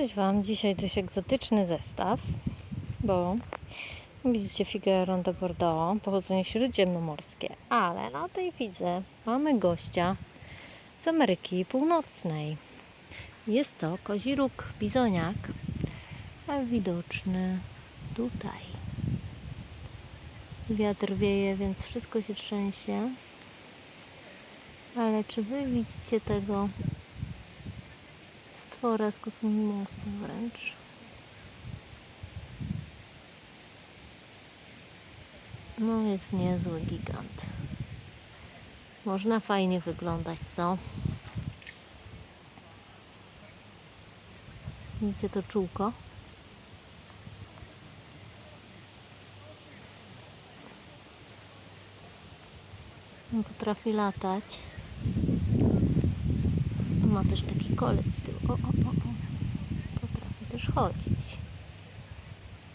Cześć Wam, dzisiaj dość egzotyczny zestaw, bo widzicie Figueron de Bordeaux, pochodzenie śródziemnomorskie, ale na tej widzę mamy gościa z Ameryki Północnej. Jest to kozi róg, bizoniak, widoczny tutaj. Wiatr wieje, więc wszystko się trzęsie. Ale czy Wy widzicie tego stwora z kosmosu wręcz. No jest niezły gigant. Można fajnie wyglądać, co? Widzicie to czółko? On potrafi latać. Ma też taki kolec. O, o, o, o. Potrafi też chodzić.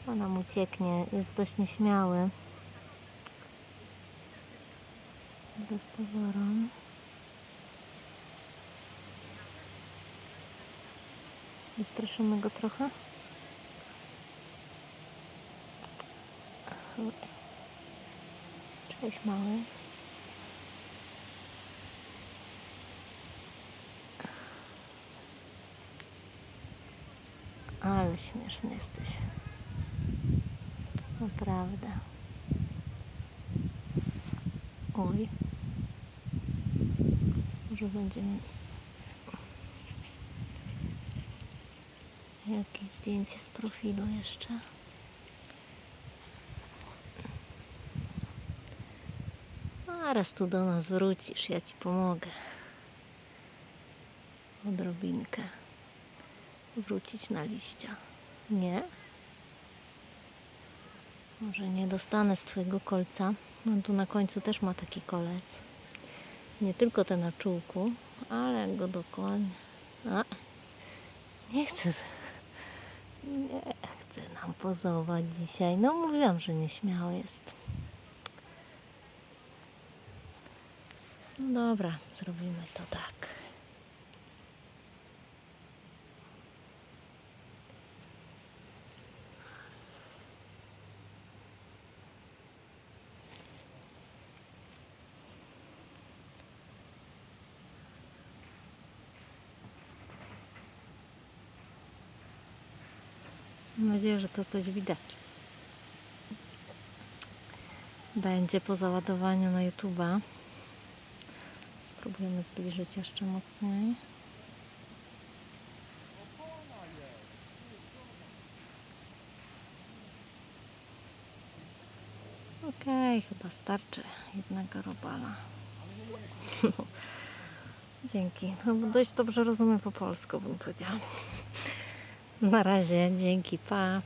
Ona mu ucieknie. Jest dość nieśmiały. Bez pozorom. Wystraszymy go trochę. Cześć mały. Ale śmieszny jesteś. Naprawdę. Oj. Może będzie mi jakieś zdjęcie z profilu jeszcze. A raz tu do nas wrócisz, ja ci pomogę. Odrobinkę wrócić na liścia. Nie? Może nie dostanę z Twojego kolca. On tu na końcu też ma taki kolec. Nie tylko ten na czółku, ale go dokładnie. A, nie chcę. Nie chcę nam pozować dzisiaj. No mówiłam, że nieśmiały jest. No dobra, zrobimy to tak. Mam nadzieję, że to coś widać. Będzie po załadowaniu na YouTube'a. Spróbujemy zbliżyć jeszcze mocniej. Okej, chyba starczy jednego robala. Dzięki. No, dość dobrze rozumiem po polsku, bym powiedziała. Na razie, dzięki, pa.